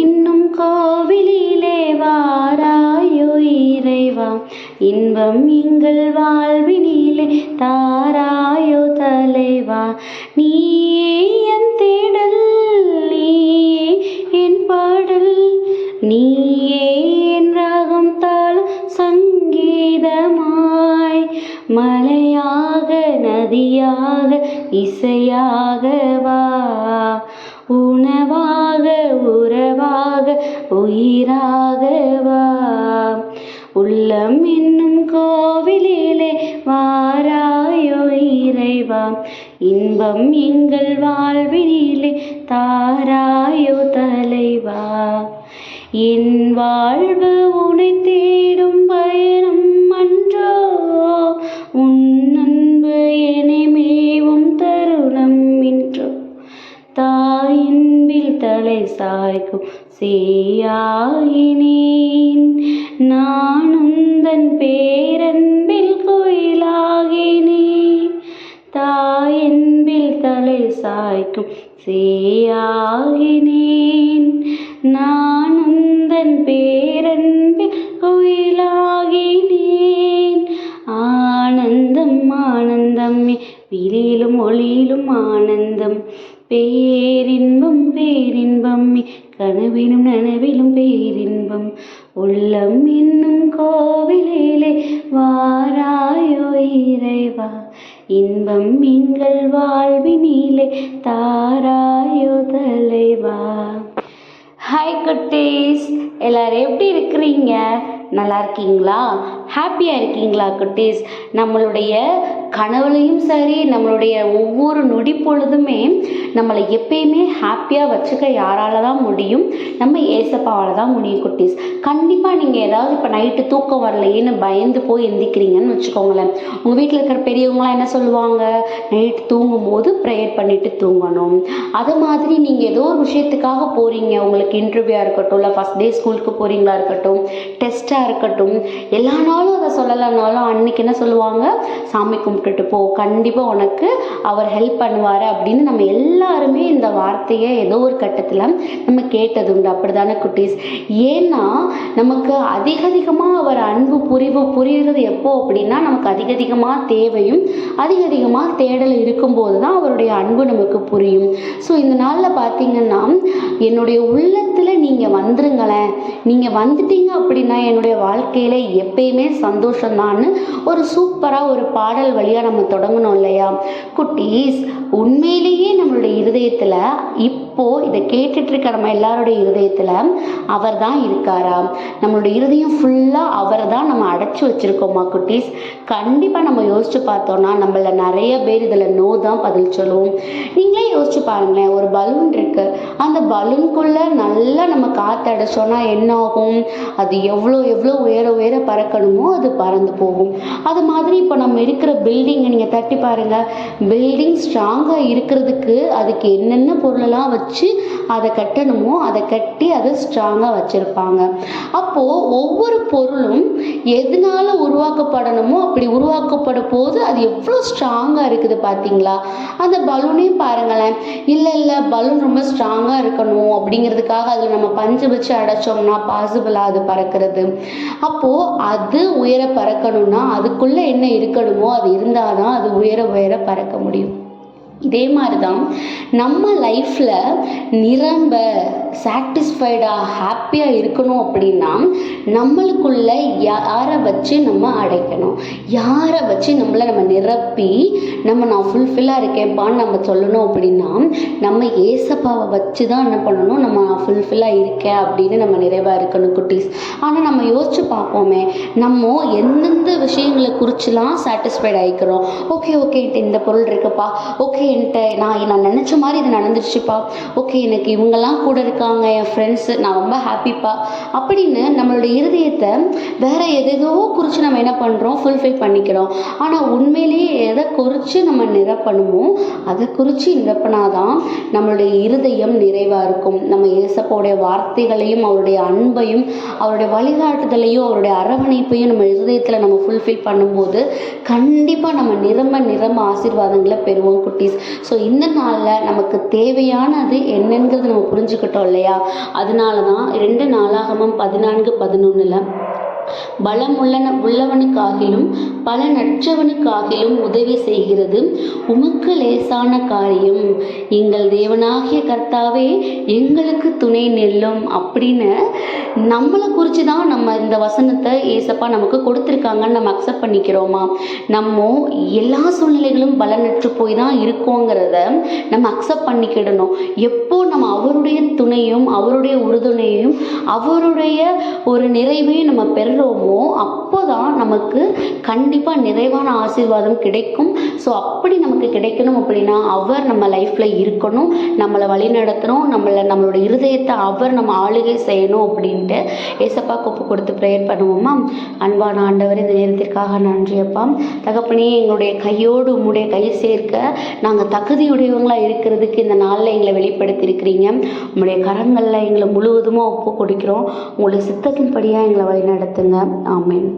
என்னும் கோவிலிலே வாராயோ இறைவா. இன்பம் எங்கள் வாழ்வினிலே தாராயோ தலைவா. நீயே என் தேடல் நீயே என் பாடல் நீயே என் ராகம் தாள சங்கீதமாய். மலையாக நதியாக இசையாக வா. உணவாக உறவாக உயிராக வா. உள்ளம் என்னும் கோவிலிலே வாராயோ இறைவா. இன்பம் எங்கள் வாழ்வினிலே தாராயோ தலைவா. என் வாழ்வு உனை தேடி தாயின்பில் தலை சாய்க்கும் சீயாகினேன் நான் உந்தன் பேரன்பில் கோயிலாகினேன். தாயன்பில் தலை சாய்க்கும் சீயாகினேன். நான் உந்தன் பேரன்பில் கோயிலாகினேன். ஆனந்தம் ஆனந்தமே விழியிலும் ஒளியிலும் ஆனந்தம். பேரின்பம் பேரின்பம். கனவிலும் நனவிலும் பேரின்பம். உள்ளம் என்னும் கோவிலிலே வாராயோ இறைவா. இன்பம் எங்கள் வாழ்வினிலே தாராயோ தலைவா. ஹாய் குட்டீஸ் எல்லாரும் எப்படி இருக்கிறீங்க? நல்லா இருக்கீங்களா ஹாப்பியாக இருக்கீங்களா குட்டீஸ்? நம்மளுடைய கனவுலையும் சரி நம்மளுடைய ஒவ்வொரு நொடி பொழுதுமே நம்மளை எப்பயுமே ஹாப்பியாக வச்சுக்க யாரால தான் முடியும்? நம்ம ஏசப்பாவால் தான் முடியும் குட்டீஸ். கண்டிப்பாக நீங்கள் ஏதாவது இப்போ நைட்டு தூக்கம் வரலையேன்னு பயந்து போய் எந்திக்கிறீங்கன்னு வச்சுக்கோங்களேன். உங்கள் வீட்டில் இருக்கிற பெரியவங்களாம் என்ன சொல்லுவாங்க? நைட் தூங்கும் போது ப்ரேயர் பண்ணிட்டு தூங்கணும். அது மாதிரி நீங்கள் ஏதோ ஒரு விஷயத்துக்காக போகிறீங்க உங்களுக்கு இன்டர்வியூவாக இருக்கட்டும் இல்லை ஃபஸ்ட் டே ஸ்கூலுக்கு போகிறீங்களா இருக்கட்டும் டெஸ்ட்டாக இருக்கட்டும். எல்லா நாளும் அதை சொல்லலைனாலும் அன்னைக்கு என்ன சொல்லுவாங்க? சாமி கும்பிட்டுட்டு போ. கண்டிப்பாக உனக்கு அவர் ஹெல்ப் பண்ணுவார். அப்படின்னு நம்ம எல்லாருமே இந்த வார்த்தையை ஏதோ ஒரு கட்டத்தில் நம்ம கேட்டதுண்டு அப்படி தானே குட்டீஸ்? ஏன்னா நமக்கு அதிக அதிகமாக அவர் அன்பு புரிவு புரிகிறது எப்போ அப்படின்னா நமக்கு அதிக அதிகமாக தேவையும் அதிக அதிகமாக தேடல் இருக்கும்போது தான் அவருடைய அன்பு நமக்கு புரியும். ஸோ இந்த நாளில் பார்த்தீங்கன்னா என்னுடைய உள்ள நீங்கள் வந்துருங்களேன். நீங்கள் வந்துட்டீங்க அப்படின்னா என்னுடைய வாழ்க்கையில் எப்பயுமே சந்தோஷம்தான்னு ஒரு சூப்பராக ஒரு பாடல் வழியாக நம்ம தொடங்கணும் இல்லையா? குட்டீஸ் உண்மையிலேயே நம்மளுடைய இருதயத்தில் இப்போது இதை கேட்டுட்டு இருக்க நம்ம எல்லாருடைய இருதயத்தில். அவர் தான் இருக்காரா நம்மளுடைய இருதயம் ஃபுல்லாக அவரை தான் நம்ம அடைச்சி வச்சுருக்கோமா குட்டீஸ்? கண்டிப்பாக நம்ம யோசிச்சு பார்த்தோன்னா நம்மள நிறைய பேர் இதில் நோ தான் பதில் சொல்லுவோம் நீங்களே யோசிச்சு பாருங்களேன் ஒரு பலூன் இருக்கு. அந்த பலூனுக்குள்ளே நல்லா நம்ம காற்று அடைச்சோன்னா என்ன ஆகும் அது எவ்வளோ எவ்வளோ உயர உயர பறக்கணுமோ அது பறந்து போகும். அது மாதிரி இப்போ நம்ம இருக்கிற பில்டிங்கை நீங்கள் தட்டி பாருங்கள் பில்டிங் ஸ்ட்ராங்காக இருக்கிறதுக்கு அதுக்கு என்னென்ன பொருளெல்லாம் வச்சு வச்சு அதை கட்டணுமோ அதை கட்டி அதை ஸ்ட்ராங்காக வச்சுருப்பாங்க. அப்போது ஒவ்வொரு பொருளும் எதனால் உருவாக்கப்படணுமோ அப்படி உருவாக்கப்பட போது அது எவ்வளோ ஸ்ட்ராங்காக இருக்குது பார்த்தீங்களா அந்த பலூனையும் பாருங்களேன். இல்லை இல்லை பலூன் ரொம்ப ஸ்ட்ராங்காக இருக்கணும் அப்படிங்கிறதுக்காக அதில் நம்ம பஞ்சு வச்சு அடைச்சோம்னா பாசிபிளாக அது பறக்கிறது. அப்போது அது உயர பறக்கணும்னா அதுக்குள்ளே என்ன இருக்கணுமோ அது இருந்தால் தான் அது உயர உயர பறக்க முடியும். இதே மாதிரி தான் நம்ம லைஃப்பில் நிரம்ப சாட்டிஸ்ஃபைடாக ஹாப்பியாக இருக்கணும் அப்படின்னா நம்மளுக்குள்ள யாரை வச்சு நம்ம அடைக்கணும்? யாரை வச்சு நம்மளை நம்ம நிரப்பி நம்ம நான் ஃபுல்ஃபில்லாக இருக்கேன்ப்பான்னு நம்ம சொல்லணும் அப்படின்னா நம்ம ஏசப்பாவை வச்சு தான் என்ன பண்ணணும்? நம்ம நான் ஃபுல்ஃபில்லாக இருக்கேன் அப்படின்னு நம்ம நிறைவாக இருக்கணும் குட்டீஸ். ஆனால் நம்ம யோசிச்சு பார்ப்போமே நம்ம எந்தெந்த விஷயங்களை குறிச்சுலாம் சாட்டிஸ்ஃபைட் ஆகிக்கிறோம் ஓகே ஓகே இந்த பொருள் இருக்குப்பா. ஓகே என்கிட்ட நான் நான் நினச்ச மாதிரி இது நடந்துருச்சுப்பா. ஓகே எனக்கு இவங்கெல்லாம் கூட இருக்காங்க என் ஃப்ரெண்ட்ஸு நான் ரொம்ப ஹாப்பிப்பா அப்படின்னு நம்மளோட இருதயத்தை வேற எதேதோ குறித்து நம்ம என்ன பண்ணுறோம் ஃபுல்ஃபில் பண்ணிக்கிறோம். ஆனால் உண்மையிலேயே எதை குறித்து நம்ம நிரப்பணுமோ அதை குறித்து நிரப்பினாதான் நம்மளுடைய இருதயம் நிறைவாக இருக்கும். நம்ம இயேசப்போடைய வார்த்தைகளையும் அவருடைய அன்பையும் அவருடைய வழிகாட்டுதலையும் அவருடைய அரவணைப்பையும் நம்ம இருதயத்தில் நம்ம ஃபுல்ஃபில் பண்ணும்போது கண்டிப்பாக நம்ம நிரம்ப நிரம்ப ஆசீர்வாதங்களை பெறுவோம் குட்டீஸ். ஸோ இந்த நாளில் நமக்கு தேவையானது என்னங்கிறது நம்ம புரிஞ்சுக்கிட்டோம் இல்லையா? அதனால தான் ரெண்டு நாளாகமும் பதினான்கு பதினொன்றில் பலம் உள்ளன உள்ளவனுக்காகிலும் பல நற்றவனுக்காகிலும் உதவி செய்கிறது உமக்கு லேசான காரியம். எங்கள் தேவனாகிய கர்த்தாவே எங்களுக்கு துணை நெல்லும் அப்படின்னு நம்மளை குறித்து தான் நம்ம இந்த வசனத்தை ஏசப்பா நமக்கு கொடுத்துருக்காங்கன்னு நம்ம அக்செப்ட் பண்ணிக்கிறோமா? நம்ம எல்லா சூழ்நிலைகளும் பலனற்று போய் தான் இருக்கோங்கிறத நம்ம அக்செப்ட் பண்ணிக்கிடணும். எப்போ நம்ம அவருடைய துணையும் அவருடைய உறுதுணையும் அவருடைய ஒரு நிறைவையும் நம்ம பெறுறோமோ அப்போ தான் நமக்கு கண்டிப்பாக நிறைவான ஆசீர்வாதம் கிடைக்கும். ஸோ அப்படி நமக்கு கிடைக்கணும் அப்படின்னா அவர் நம்ம லைஃப்பில் இருக்கணும். நம்மளை வழி நடத்தணும். நம்மளை நம்மளோட இருதயத்தை அவர் நம்ம ஆளுகை செய்யணும் அப்படின்ட்டு ஏசப்பா கொப்பு கொடுத்து ப்ரேயர் பண்ணுவோமா அன்பான ஆண்டவர் இந்த நேரத்திற்காக நன்றியப்பா தகப்பனே எங்களுடைய கையோடு உம்முடைய கை சேர்க்க நாங்கள் தகுதியுடையவங்களாக இருக்கிறதுக்கு இந்த நாளில் எங்களை வெளிப்படுத்தியிருக்கிறீங்க. உங்களுடைய கரங்களில் எங்களை முழுவதுமாக ஒப்பு கொடுக்கிறோம் உங்களுடைய சித்தத்தின்படியாக எங்களை வழி நடத்துங்க ஆமென்